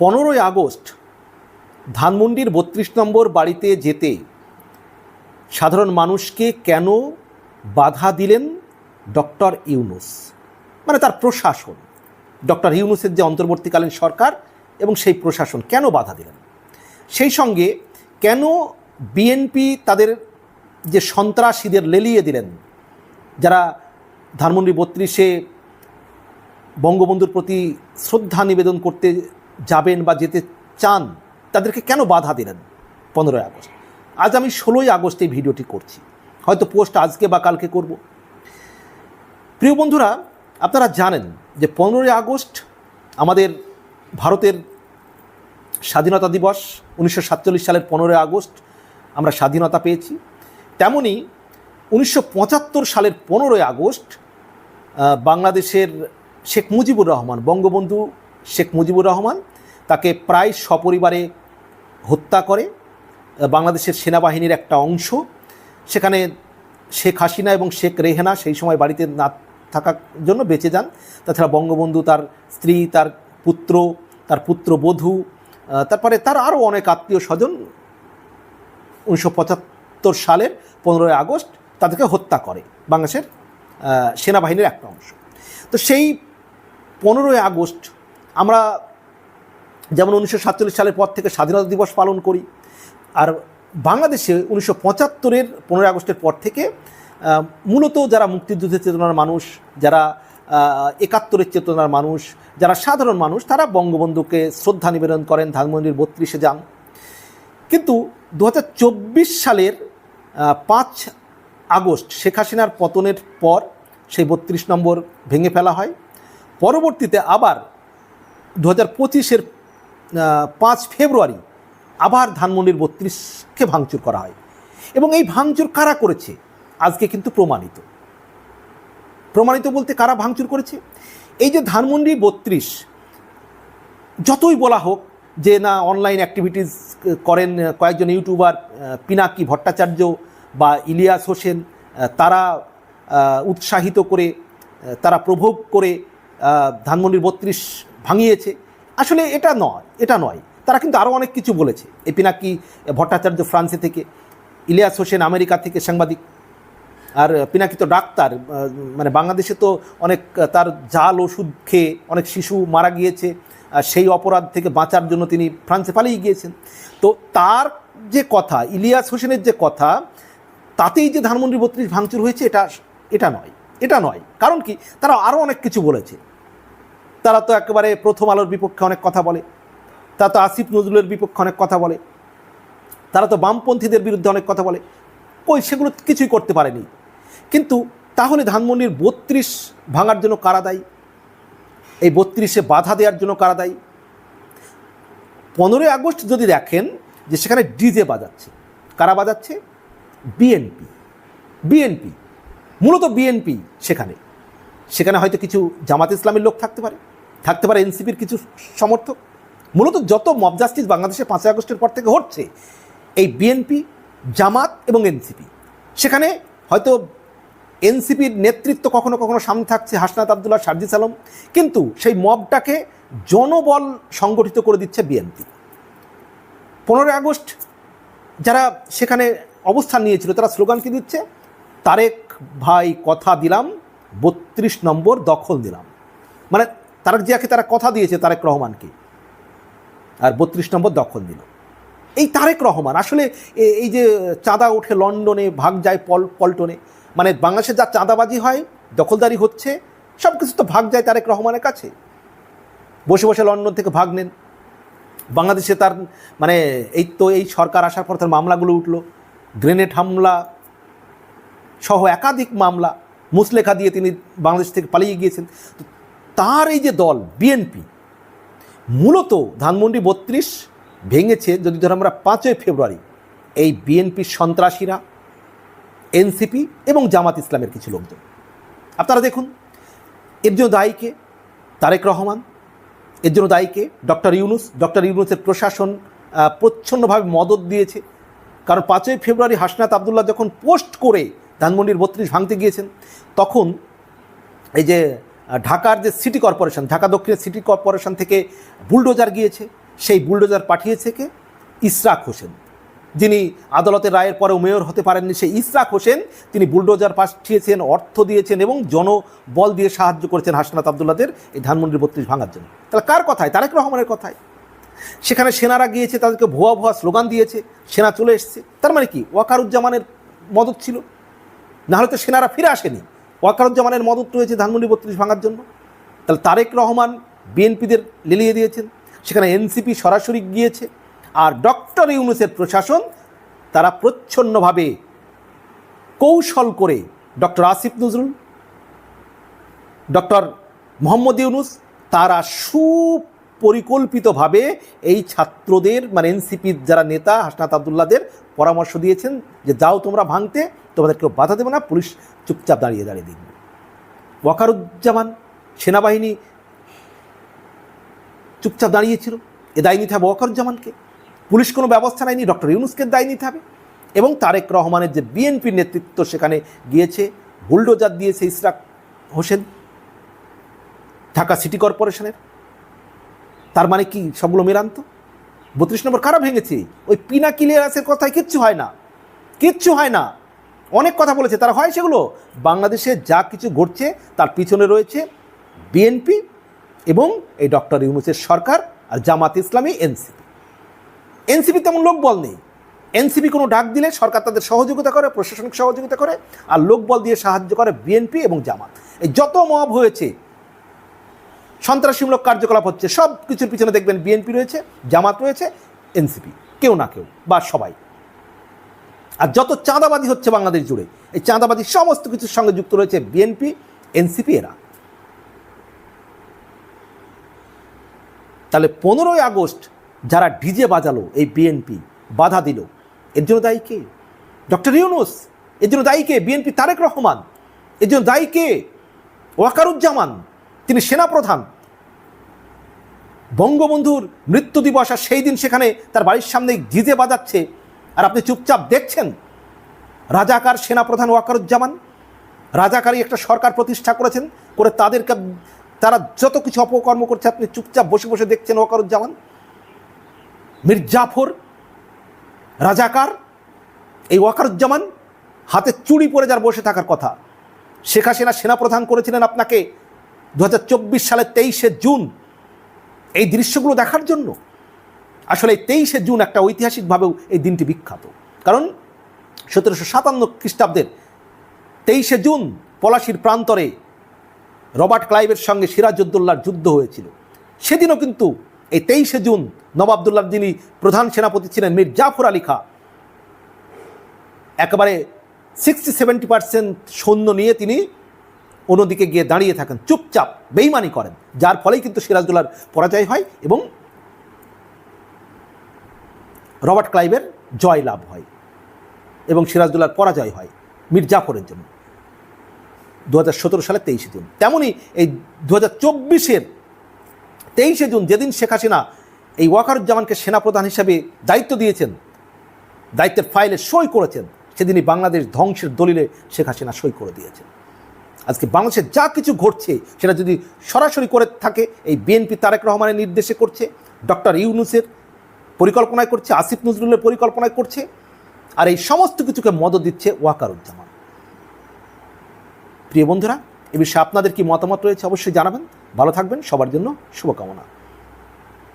পনেরোই আগস্ট ধানমন্ডির বত্রিশ নম্বর বাড়িতে যেতে সাধারণ মানুষকে কেন বাধা দিলেন ডক্টর ইউনুস? মানে তার প্রশাসন। ডক্টর ইউনুসের যে অন্তর্বর্তীকালীন সরকার এবং সেই প্রশাসন কেন বাধা দিলেন? সেই সঙ্গে কেন বিএনপি তাদের যে সন্ত্রাসীদের লেলিয়ে দিলেন, যারা ধানমন্ডি বত্রিশে বঙ্গবন্ধুর প্রতি শ্রদ্ধা নিবেদন করতে যাবেন বা যেতে চান, তাদেরকে কেন বাধা দিলেন? পনেরোই আগস্ট। আজ আমি ষোলোই আগস্ট এই ভিডিওটি করছি। হয়তো পোস্ট আজকে বা কালকে করব। প্রিয় বন্ধুরা, আপনারা জানেন যে পনেরোই আগস্ট আমাদের ভারতের স্বাধীনতা দিবস, উনিশশো সাতচল্লিশ সালের পনেরোই আগস্ট আমরা স্বাধীনতা পেয়েছি। তেমনি উনিশশো পঁচাত্তর সালের পনেরোই আগস্ট বাংলাদেশের শেখ মুজিবুর রহমান, বঙ্গবন্ধু শেখ মুজিবুর রহমান তাকে প্রায় সপরিবারে হত্যা করে বাংলাদেশের সেনাবাহিনীর একটা অংশ। সেখানে শেখ হাসিনা এবং শেখ রেহেনা সেই সময় বাড়িতে না থাকার জন্য বেঁচে যান। তাছাড়া বঙ্গবন্ধু তার স্ত্রী, তার পুত্র, তার পুত্রবধূ তারপরে তার আরও অনেক আত্মীয় স্বজন উনিশশো পঁচাত্তর সালের পনেরোই আগস্ট তাদেরকে হত্যা করে বাংলাদেশের সেনাবাহিনীর একটা অংশ। তো সেই পনেরোই আগস্ট আমরা যেমন উনিশশো সাতচল্লিশ সালের পর থেকে স্বাধীনতা দিবস পালন করি, আর বাংলাদেশে উনিশশো পঁচাত্তরের পনেরোই আগস্টের পর থেকে মূলত যারা মুক্তিযুদ্ধের চেতনার মানুষ, যারা একাত্তরের চেতনার মানুষ, যারা সাধারণ মানুষ, তারা বঙ্গবন্ধুকে শ্রদ্ধা নিবেদন করেন ধানমন্ডির বত্রিশে যান কিন্তু দু হাজার চব্বিশ সালের পাঁচ আগস্ট শেখ হাসিনার পতনের পর সেই বত্রিশ নম্বর ভেঙে ফেলা হয়। পরবর্তীতে আবার দু হাজার পঁচিশের পাঁচ ফেব্রুয়ারি আবার ধানমন্ডির বত্রিশকে ভাঙচুর করা হয়। এবং এই ভাঙচুর কারা করেছে? আজকে কিন্তু প্রমাণিত। প্রমাণিত বলতে কারা ভাঙচুর করেছে? এই যে ধানমন্ডি বত্রিশ, যতই বলা হোক যে না অনলাইন অ্যাক্টিভিটিস করেন কয়েকজন ইউটিউবার পিনাকি ভট্টাচার্য বা ইলিয়াস হোসেন তারা উৎসাহিত করে তারা প্রভোগ করে ধানমন্ডির বত্রিশ ভাঙিয়েছে। আসলে এটা নয় এটা নয়। তারা কিন্তু আরও অনেক কিছু বলেছে। এ পিনাকি ভট্টাচার্য ফ্রান্সে থেকে, ইলিয়াস হোসেন আমেরিকা থেকে সাংবাদিক। আর পিনাকি তো ডাক্তার মানে বাংলাদেশে তো অনেক তার জাল, ওষুধ খেয়ে অনেক শিশু মারা গিয়েছে। সেই অপরাধ থেকে বাঁচার জন্য তিনি ফ্রান্সে পালিয়ে গিয়েছেন। তো তার যে কথা, ইলিয়াস হোসেনের যে কথা, তাতেই যে ধানমন্ডি বত্রিশ ভাঙচুর হয়েছে, এটা এটা নয়। এটা নয়। কারণ কি? তারা আরও অনেক কিছু বলেছে। তারা তো একেবারে প্রথম আলোর বিপক্ষে অনেক কথা বলে। তারা তো আসিফ নজরুলের বিপক্ষে অনেক কথা বলে। তারা তো বামপন্থীদের বিরুদ্ধে অনেক কথা বলে। কই সেগুলো কিছুই করতে পারেনি। কিন্তু তাহলে ধানমন্ডির বত্রিশ ভাঙার জন্য কারা দায়ী? এই বত্রিশে বাধা দেওয়ার জন্য কারা দায়ী? পনেরোই আগস্ট যদি দেখেন যে সেখানে ডিজে বাজাচ্ছে, কারা বাজাচ্ছে? বিএনপি। বিএনপি, মূলত বিএনপি সেখানে। সেখানে হয়তো কিছু জামাত ইসলামের লোক থাকতে পারে থাকতে পারে এনসিপির কিছু সমর্থক। মূলত যত মব জাস্টিস বাংলাদেশে পাঁচই আগস্টের পর থেকে হচ্ছে, এই বিএনপি, জামাত এবং এনসিপি। সেখানে হয়তো এনসিপির নেতৃত্ব কখনো কখনো সামনে থাকছে হাসনাত আবদুল্লাহ সার্জিস আলম, কিন্তু সেই মবটাকে জনবল সংগঠিত করে দিচ্ছে বিএনপি। পনেরোই আগস্ট যারা সেখানে অবস্থান নিয়েছিল, তারা স্লোগান কি দিচ্ছে, তারেক ভাই কথা দিলাম বত্রিশ নম্বর দখল দিলাম। মানে তারেক জিয়াকে তারা কথা দিয়েছে তারেক রহমানকে। আর বত্রিশ নম্বর দখল দিল এই তারেক রহমান, আসলে এই যে চাঁদা ওঠে লন্ডনে, ভাগ যায় পল, পল্টনে মানে বাংলাদেশে যা চাঁদাবাজি হয়, দখলদারি হচ্ছে, সব কিছু তো ভাগ যায় তারেক রহমানের কাছে। বসে বসে লন্ডন থেকে ভাগ নেন। বাংলাদেশে তার মানে এই তো এই সরকার আসার পর তার মামলাগুলো উঠল। গ্রেনেড হামলা সহ একাধিক মামলা। মুসলেখা দিয়ে তিনি বাংলাদেশ থেকে পালিয়ে গিয়েছেন। তো তার এই যে দল, বিএনপি, মূলত ধানমন্ডি বত্রিশ ভেঙেছে যদি ধর আমরা পাঁচই ফেব্রুয়ারি, এই বিএনপির সন্ত্রাসীরা, এনসিপি এবং জামাত ইসলামের কিছু লোকজন। আপনারা দেখুন, এর জন্য দায়ীকে তারেক রহমান, এর জন্য দায়ীকে ডক্টর ইউনুস। ডক্টর ইউনুসের প্রশাসন প্রচ্ছন্নভাবে মদত দিয়েছে। কারণ পাঁচই ফেব্রুয়ারি হাসনাত আবদুল্লাহ যখন পোস্ট করে ধানমন্ডির বত্রিশ ভাঙতে গিয়েছেন। তখন এই যে ঢাকার যে সিটি কর্পোরেশন, ঢাকা দক্ষিণের সিটি কর্পোরেশন থেকে বুলডোজার গিয়েছে, সেই বুলডোজার পাঠিয়েছে কে? ইসরাক হোসেন। যিনি আদালতের রায়ের পরেও মেয়র হতে পারেননি, সেই ইসরাক হোসেন তিনি বুলডোজার পাঠিয়েছেন, অর্থ দিয়েছেন এবং জনবল দিয়ে সাহায্য করেছেন হাসনাত আবদুল্লাদের এই ধানমন্ডির বত্রিশ ভাঙার জন্য। তাহলে কার কথায়? তারেক রহমানের কথায়। সেখানে সেনারা গিয়েছে, তাদেরকে ভুয়া ভুয়া স্লোগান দিয়েছে, সেনা চলে এসছে। তার মানে কি? ওয়াকারুজ্জামানের মদত ছিল। নাহলে তো সেনারা ফিরে আসেনি। ওয়াকারুজ্জামানের মদত রয়েছে ধানমন্ডি বত্রিশ ভাঙার জন্য। তাহলে তারেক রহমান বিএনপিদের লেলিয়ে দিয়েছেন। সেখানে এনসিপি সরাসরি গিয়েছে। আর ডক্টর ইউনুসের প্রশাসন, তারা প্রচ্ছন্নভাবে কৌশল করে ডক্টর আসিফ নজরুল, ডক্টর মোহাম্মদ ইউনুস, তারা সুপরিকল্পিতভাবে এই ছাত্রদের মানে এনসিপির যারা নেতা হাসনাত আবদুল্লাদের পরামর্শ দিয়েছেন যে যাও তোমরা ভাঙতে। তোমাদের কেউ বাধা দেবে না, পুলিশ চুপচাপ দাঁড়িয়ে দাঁড়িয়ে দেখবে। ওয়াকারুজ্জামান সেনাবাহিনী চুপচাপ দাঁড়িয়েছিল, এ দায় নিতে হবে ওয়াকারুজ্জামানকে। পুলিশ কোনো ব্যবস্থা নেয়নি, ডক্টর ইউনুসকে দায় নিতে হবে। এবং তারেক রহমানের যে বিএনপির নেতৃত্ব সেখানে গিয়েছে, বুলডোজার দিয়েছে ইসরাক হোসেন, ঢাকা সিটি কর্পোরেশনের। তার মানে কি সবগুলো মেরান্ত বত্রিশ নম্বর কারা ভেঙেছে? ওই পিনা ক্লিয়ারেন্সের কথায় কিচ্ছু হয় না। কিচ্ছু হয় না। অনেক কথা বলেছে, তারা হয় সেগুলো। বাংলাদেশে যা কিছু ঘটছে তার পিছনে রয়েছে বিএনপি এবং এই ডক্টর ইউনুসের সরকার আর জামাত ইসলামী এনসিপি এনসিপি তেমন লোকবল নেই। এনসিপি কোনো ডাক দিলে সরকার তাদের সহযোগিতা করে, প্রশাসনিক সহযোগিতা করে আর লোকবল দিয়ে সাহায্য করে বিএনপি এবং জামাত। এই যত মব হয়েছে, সন্ত্রাসীমূলক কার্যকলাপ হচ্ছে সব কিছুর পিছনে দেখবেন বিএনপি রয়েছে, জামাত রয়েছে এনসিপি কেউ না কেউ, বা সবাই। আর যত চাঁদাবাজি হচ্ছে বাংলাদেশ জুড়ে, এই চাঁদাবাজি সমস্ত কিছুর সঙ্গে যুক্ত রয়েছে বিএনপি, এনসিপি এরা। তাহলে পনেরোই আগস্ট যারা ডিজে বাজালো এই বিএনপি, বাধা দিল, এর জন্য দায়ী কে? ডক্টর ইউনুস, এর জন্য দায়ী কে? বিএনপি তারেক রহমান, এর জন্য দায়ী কে? ওয়াকারুজ্জামান, তিনি সেনাপ্রধান। বঙ্গবন্ধুর মৃত্যু দিবস আর সেই দিন সেখানে তার বাড়ির সামনে ডিজে বাজাচ্ছে আর আপনি চুপচাপ দেখছেন? রাজাকার সেনাপ্রধান ওয়াকারুজ্জামান, রাজাকারই একটা সরকার প্রতিষ্ঠা করেছেন, করে তাদেরকে, তারা যত কিছু অপকর্ম করছে, আপনি চুপচাপ বসে বসে দেখছেন ওয়াকারুজ্জামান। মির্জাফর, রাজাকার, এই ওয়াকারুজ্জামান হাতে চুড়ি পরে যার বসে থাকার কথা। শেখ হাসিনা সেনাপ্রধান করেছিলেন আপনাকে দু হাজার চব্বিশ সালের তেইশে জুন। এই দৃশ্যগুলো দেখার জন্য আসলে তেইশে জুন একটা ঐতিহাসিকভাবেও এই দিনটি বিখ্যাত। কারণ সতেরোশো সাতান্ন খ্রিস্টাব্দের তেইশে জুন পলাশির প্রান্তরে রবার্ট ক্লাইভের সঙ্গে সিরাজউদ্দৌলার যুদ্ধ হয়েছিল। সেদিনও কিন্তু এই তেইশে জুন নবাবদুল্লার যিনি প্রধান সেনাপতি ছিলেন মীর জাফর আলী খা, একেবারে সিক্সটি সেভেন্টি পার্সেন্ট সৈন্য নিয়ে তিনি অন্যদিকে গিয়ে দাঁড়িয়ে থাকেন, চুপচাপ, বেইমানি করেন, যার ফলেই কিন্তু সিরাজদৌলার পরাজয় হয় এবং রবার্ট ক্লাইভের জয় লাভ হয় এবং সিরাজদৌলার পরাজয় হয় মীর জাফরের জন্য। দু হাজার সতেরো সালের তেইশে জুন। তেমনই এই দু হাজার চব্বিশের তেইশে জুন যেদিন শেখ হাসিনা এই ওয়াকারুজ্জামানকে সেনাপ্রধান হিসেবে দায়িত্ব দিয়েছেন, দায়িত্বের ফাইলে সই করেছেন, সেদিনই বাংলাদেশ ধ্বংসের দলিলে শেখ হাসিনা সই করে দিয়েছেন। আজকে বাংলাদেশে যা কিছু ঘটছে, সেটা যদি সরাসরি করে থাকে, এই বিএনপি তারেক রহমানের নির্দেশে করছে, ডক্টর ইউনুসের পরিকল্পনায় করছে, আসিফ নজরুলের পরিকল্পনায় করছে, আর এই সমস্ত কিছুকে মদত দিচ্ছে ওয়াকারুজ্জামান। প্রিয় বন্ধুরা, এ বিষয়ে আপনাদের কি মতামত রয়েছে অবশ্যই জানাবেন। ভালো থাকবেন, সবার জন্য শুভকামনা।